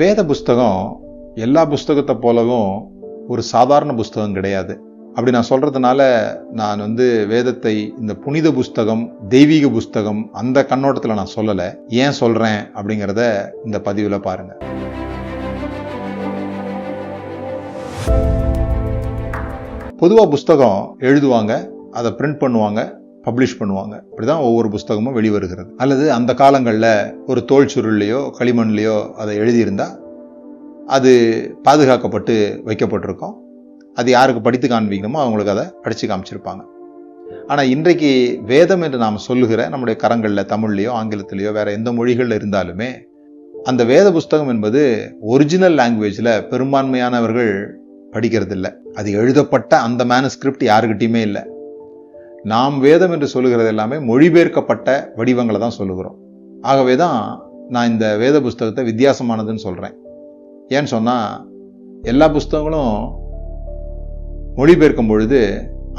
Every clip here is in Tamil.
வேத புஸ்தகம் எல்லா புஸ்தகத்தை போலவும் ஒரு சாதாரண புஸ்தகம் கிடையாது. அப்படி நான் சொல்கிறதுனால நான் வந்து வேதத்தை இந்த புனித புஸ்தகம் தெய்வீக புஸ்தகம் அந்த கண்ணோட்டத்தில் நான் சொல்லலை. ஏன் சொல்கிறேன் அப்படிங்கிறத இந்த பதிவில் பாருங்கள் பொதுவாக புஸ்தகம் எழுதுவாங்க அதை பிரிண்ட் பண்ணுவாங்க. பப்ளிஷ் பண்ணுவாங்க. இப்படிதான் ஒவ்வொரு புஸ்தகமும் வெளிவருகிறது. அல்லது அந்த காலங்களில் ஒரு தோல் சுருள்லையோ களிமண்லையோ அதை எழுதியிருந்தா அது பாதுகாக்கப்பட்டு வைக்கப்பட்டிருக்கும். அது யாருக்கு படித்து காண்பிக்கணுமோ அவங்களுக்கு அதை படித்து காமிச்சிருப்பாங்க. ஆனால் இன்றைக்கு வேதம் என்று நாம் சொல்லுகிற நம்முடைய கரங்களில் தமிழ்லையோ ஆங்கிலத்திலேயோ வேறு எந்த மொழிகளில் இருந்தாலுமே அந்த வேத புஸ்தகம் என்பது ஒரிஜினல் லாங்குவேஜில் பெரும்பான்மையானவர்கள் படிக்கிறதில்ல. அது எழுதப்பட்ட அந்த மேனுஸ்கிரிப்ட் யாருக்கிட்டையுமே இல்லை. நாம் வேதம் என்று சொல்லுகிறது எல்லாமே மொழிபெயர்க்கப்பட்ட வடிவங்களை தான் சொல்லுகிறோம். ஆகவே தான் நான் இந்த வேத புஸ்தகத்தை வித்தியாசமானதுன்னு சொல்கிறேன் ஏன்னு சொன்னால் எல்லா புஸ்தகங்களும் மொழிபெயர்க்கும் பொழுது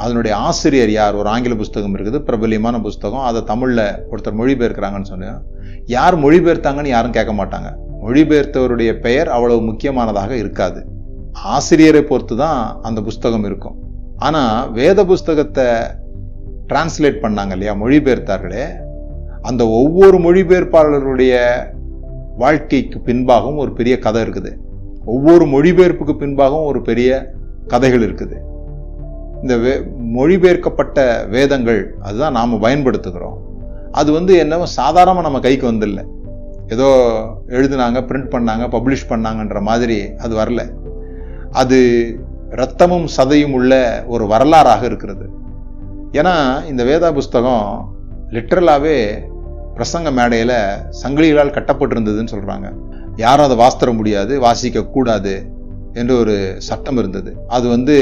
அதனுடைய ஆசிரியர் யார்? ஒரு ஆங்கில புஸ்தகம் இருக்குது பிரபல்யமான புஸ்தகம். அதை தமிழில் ஒருத்தர் மொழிபெயர்க்கிறாங்கன்னு சொன்னால் யார் மொழிபெயர்த்தாங்கன்னு யாரும் கேட்க மாட்டாங்க. மொழிபெயர்த்தவருடைய பெயர் அவ்வளவு முக்கியமானதாக இருக்காது. ஆசிரியரை பொறுத்து தான் அந்த புஸ்தகம் இருக்கும். ஆனால் வேத புஸ்தகத்தை டிரான்ஸ்லேட் பண்ணாங்க இல்லையா மொழிபெயர்த்தார்களே? அந்த ஒவ்வொரு மொழிபெயர்ப்பாளருடைய வாழ்க்கைக்கு பின்பாகவும் ஒரு பெரிய கதை இருக்குது. ஒவ்வொரு மொழிபெயர்ப்புக்கு பின்பாகவும் ஒரு பெரிய கதைகள் இருக்குது. இந்த வே மொழிபெயர்க்கப்பட்ட வேதங்கள் அதுதான் நாம் பயன்படுத்துகிறோம். அது வந்து என்னவோ சாதாரணமாக நம்ம கைக்கு வந்துடல ஏதோ எழுதுனாங்க பிரிண்ட் பண்ணாங்க பப்ளிஷ் பண்ணாங்கன்ற மாதிரி அது வரல. அது ரத்தமும் சதையும் உள்ள ஒரு வரலாறாக இருக்கிறது. ஏன்னா இந்த வேதா புஸ்தகம் லிட்ரலாகவே பிரசங்க மேடையில் சங்கிலிகளால் கட்டப்பட்டிருந்ததுன்னு சொல்கிறாங்க யாரும் அதை வாஸ்திர முடியாது வாசிக்க கூடாது என்று ஒரு சட்டம் இருந்தது. அது வந்து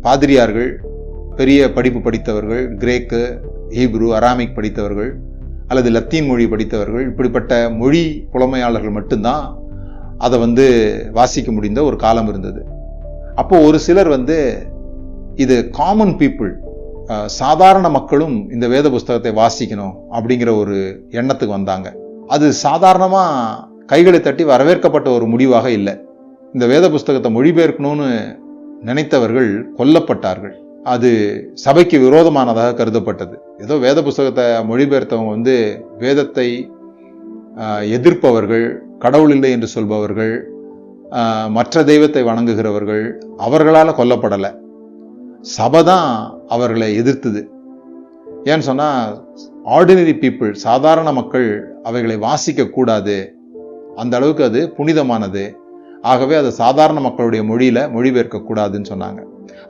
பாதிரியார்கள் பெரிய படிப்பு படித்தவர்கள் கிரேக்கு ஹீப்ரு அராமிக் படித்தவர்கள் அல்லது லத்தீன் மொழி படித்தவர்கள் இப்படிப்பட்ட மொழி புலமையாளர்கள் மட்டும்தான் அதை வந்து வாசிக்க முடிந்த ஒரு காலம் இருந்தது. அப்போது ஒரு சிலர் வந்து இது காமன் பீப்புள் சாதாரண மக்களும் இந்த வேத புஸ்தகத்தை வாசிக்கணும் அப்படிங்கிற ஒரு எண்ணத்துக்கு வந்தாங்க. அது சாதாரணமாக கைகளை தட்டி வரவேற்கப்பட்ட ஒரு முடிவாக இல்லை. இந்த வேத புஸ்தகத்தை மொழிபெயர்க்கணும்னு நினைத்தவர்கள் கொல்லப்பட்டார்கள். அது சபைக்கு விரோதமானதாக கருதப்பட்டது. ஏதோ வேத புஸ்தகத்தை மொழிபெயர்த்தவங்க வந்து வேதத்தை எதிர்ப்பவர்கள் கடவுள் இல்லை என்று சொல்பவர்கள் மற்ற தெய்வத்தை வணங்குகிறவர்கள் அவர்களால் கொல்லப்படலை. சபை தான் அவர்களை எதிர்த்தது. ஏன்னு சொன்னால் ஆர்டினரி பீப்புள் சாதாரண மக்கள் அவைகளை வாசிக்கக்கூடாது அந்த அளவுக்கு அது புனிதமானது. ஆகவே அதை சாதாரண மக்களுடைய மொழியில் மொழிபெயர்க்கக்கூடாதுன்னு சொன்னாங்க.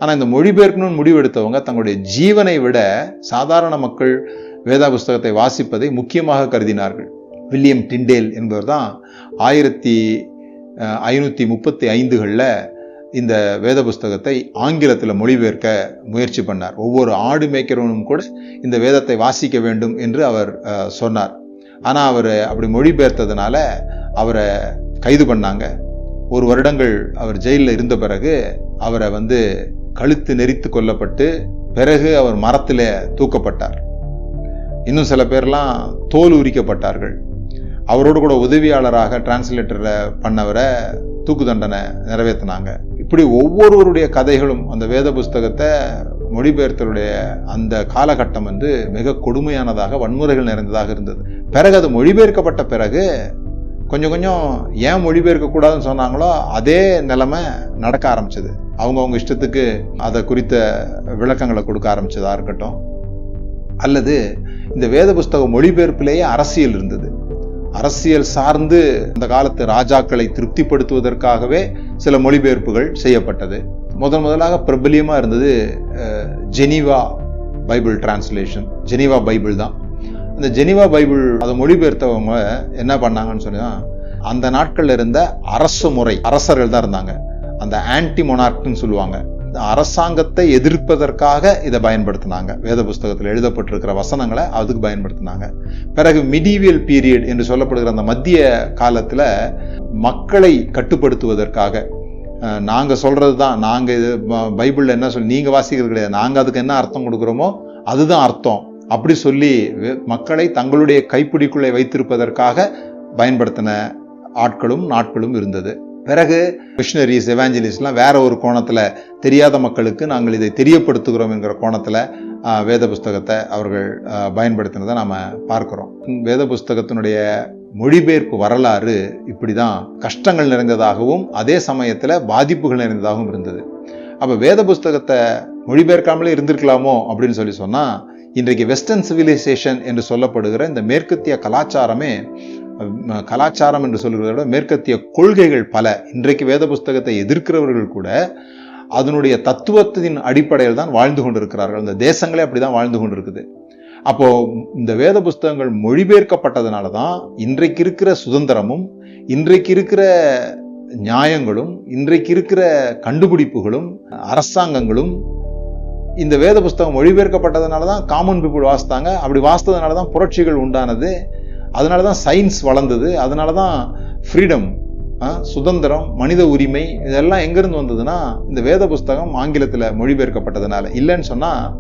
ஆனால் இந்த மொழிபெயர்க்கணும்னு முடிவெடுத்தவங்க தங்களுடைய ஜீவனை விட சாதாரண மக்கள் வேதா புஸ்தகத்தை வாசிப்பதை முக்கியமாக கருதினார்கள். வில்லியம் டிண்டேல் என்பவர் தான் ஆயிரத்தி ஐநூற்றி முப்பத்தி ஐந்துகளில் இந்த வேத புஸ்தகத்தை ஆங்கிலத்தில் மொழிபெயர்க்க முயற்சி பண்ணார். ஒவ்வொரு ஆடு மேய்க்கிறவனும் கூட இந்த வேதத்தை வாசிக்க வேண்டும் என்று அவர் சொன்னார். ஆனால் அவர் அப்படி மொழிபெயர்த்ததுனால அவரை கைது பண்ணாங்க. ஒரு வருடங்கள் அவர் ஜெயிலில் இருந்த பிறகு அவரை வந்து கழுத்து நெறித்து கொல்லப்பட்டு பிறகு அவர் மரத்தில் தூக்கப்பட்டார். இன்னும் சில பேர்லாம் தோல் உரிக்கப்பட்டார்கள். அவரோடு கூட உதவியாளராக டிரான்ஸ்லேட்டரை பண்ணவரை தூக்கு தண்டனை நிறைவேற்றினாங்க இப்படி ஒவ்வொருவருடைய கதைகளும் அந்த வேத புஸ்தகத்தை மொழிபெயர்த்தலுடைய அந்த காலகட்டம் வந்து மிக கொடுமையானதாக வன்முறைகள் நிறைந்ததாக இருந்தது. பிறகு அது மொழிபெயர்க்கப்பட்ட பிறகு கொஞ்சம் கொஞ்சம் ஏன் மொழிபெயர்க்கக்கூடாதுன்னு சொன்னாங்களோ அதே நிலைமை நடக்க ஆரம்பிச்சது. அவங்கவுங்க இஷ்டத்துக்கு அதை குறித்த விளக்கங்களை கொடுக்க ஆரம்பிச்சதாக இருக்கட்டும். அல்லது இந்த வேத புஸ்தக மொழிபெயர்ப்பிலேயே அரசியல் இருந்தது. அரசியல் சார்ந்து அந்த காலத்து ராஜாக்களை திருப்திப்படுத்துவதற்காகவே சில மொழிபெயர்ப்புகள் செய்யப்பட்டது. முதன் முதலாக பிரபலியமாக இருந்தது Geneva Bible translation Geneva Bible தான். அந்த ஜெனிவா பைபிள் அதை மொழிபெயர்த்தவங்க என்ன பண்ணாங்கன்னு சொன்னா அந்த நாட்களில் இருந்த அரசு முறை அரசர்கள் தான் இருந்தாங்க. அந்த ஆன்டி மொனார்க்னு சொல்லுவாங்க. அரசாங்கத்தை எதிர்ப்பதற்காக இதை பயன்படுத்தினாங்க. வேத புஸ்தகத்தில் எழுதப்பட்டிருக்கிற வசனங்களை அதுக்கு பயன்படுத்தினாங்க. பிறகு மிடிவியல் பீரியட் என்று சொல்லப்படுகிற அந்த மத்திய காலத்தில் மக்களை கட்டுப்படுத்துவதற்காக நாங்கள் சொல்கிறது தான் நாங்கள் இது பைபிளில் என்ன சொல்லி நீங்கள் வாசிக்கிறது கிடையாது. நாங்கள் அதுக்கு என்ன அர்த்தம் கொடுக்குறோமோ அதுதான் அர்த்தம். அப்படி சொல்லி மக்களை தங்களுடைய கைப்பிடிக்குள்ளே வைத்திருப்பதற்காக பயன்படுத்தின ஆட்களும் நாட்களும் இருந்தது. பிறகு மிஷினரிஸ் எவாஞ்சலிஸ்ட்லாம் வேற ஒரு கோணத்தில் தெரியாத மக்களுக்கு நாங்கள் இதை தெரியப்படுத்துகிறோம் என்கிற கோணத்தில் வேத புஸ்தகத்தை அவர்கள் பயன்படுத்தினதை நாம் பார்க்குறோம். வேத புஸ்தகத்தினுடைய மொழிபெயர்ப்பு வரலாறு இப்படி தான் கஷ்டங்கள் நிறைந்ததாகவும் அதே சமயத்தில் பாதிப்புகள் நிறைந்ததாகவும் இருந்தது. அப்போ வேத புஸ்தகத்தை மொழிபெயர்க்காமலே இருந்திருக்கலாமோ அப்படின்னு சொல்லி சொன்னால் இன்றைக்கு வெஸ்டர்ன் சிவிலைசேஷன் என்று சொல்லப்படுகிற இந்த மேற்கத்திய கலாச்சாரமே கலாச்சாரம் என்று சொல்கிறத விட மேற்கத்திய கொள்கைகள் பல. இன்றைக்கு வேத புஸ்தகத்தை எதிர்க்கிறவர்கள் கூட அதனுடைய தத்துவத்தின் அடிப்படையில் தான் வாழ்ந்து கொண்டிருக்கிறார்கள். இந்த தேசங்களே அப்படிதான் வாழ்ந்து கொண்டிருக்குது. அப்போது இந்த வேத புஸ்தகங்கள் மொழிபெயர்க்கப்பட்டதுனால தான் இன்றைக்கு இருக்கிற சுதந்திரமும் இன்றைக்கு இருக்கிற நியாயங்களும் இன்றைக்கு இருக்கிற கண்டுபிடிப்புகளும் அரசாங்கங்களும் இந்த வேத புஸ்தகம் மொழிபெயர்க்கப்பட்டதுனால தான் காமன் பீப்புள் வாசித்தாங்க. அப்படி வாசித்ததுனால தான் புரட்சிகள் உண்டானது. அதனால தான் சயின்ஸ் வளர்ந்தது. அதனால தான் ஃப்ரீடம் சுதந்திரம் மனித உரிமை இதெல்லாம் எங்கேருந்து வந்ததுன்னா இந்த வேத புஸ்தகம் ஆங்கிலத்தில் மொழிபெயர்க்கப்பட்டதுனால. இல்லைன்னு சொன்னால்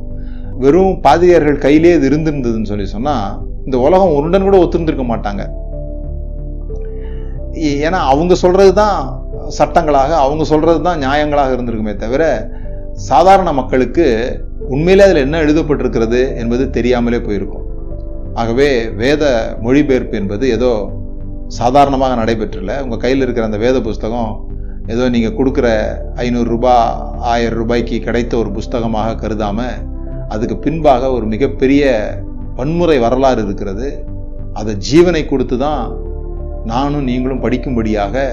வெறும் பாதிரியார்கள் கையிலே இது இருந்திருந்ததுன்னு சொல்லி சொன்னால் இந்த உலகம் உருண்டன் கூட ஒத்துருந்துருக்க மாட்டாங்க. ஏ- ஏன்னா அவங்க சொல்கிறது தான் சட்டங்களாக அவங்க சொல்கிறது தான் நியாயங்களாக இருந்திருக்குமே தவிர சாதாரண மக்களுக்கு உண்மையிலே அதில் என்ன எழுதப்பட்டிருக்கிறது என்பது தெரியாமலே போயிருக்கும். ஆகவே வேத மொழிபெயர்ப்பு என்பது ஏதோ சாதாரணமாக நடைபெற்றல உங்கள் கையில் இருக்கிற அந்த வேத புஸ்தகம் ஏதோ நீங்கள் கொடுக்குற ஐநூறுரூபா ஆயிரம் ரூபாய்க்கு கிடைத்த ஒரு புஸ்தகமாக கருதாமல் அதுக்கு பின்பாக ஒரு மிகப்பெரிய வன்முறை வரலாறு இருக்கிறது. அதை ஜீவனை கொடுத்து தான் நானும் நீங்களும் படிக்கும்படியாக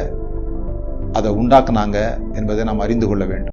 அதை உண்டாக்குனாங்க என்பதை நாம் அறிந்து கொள்ள வேண்டும்.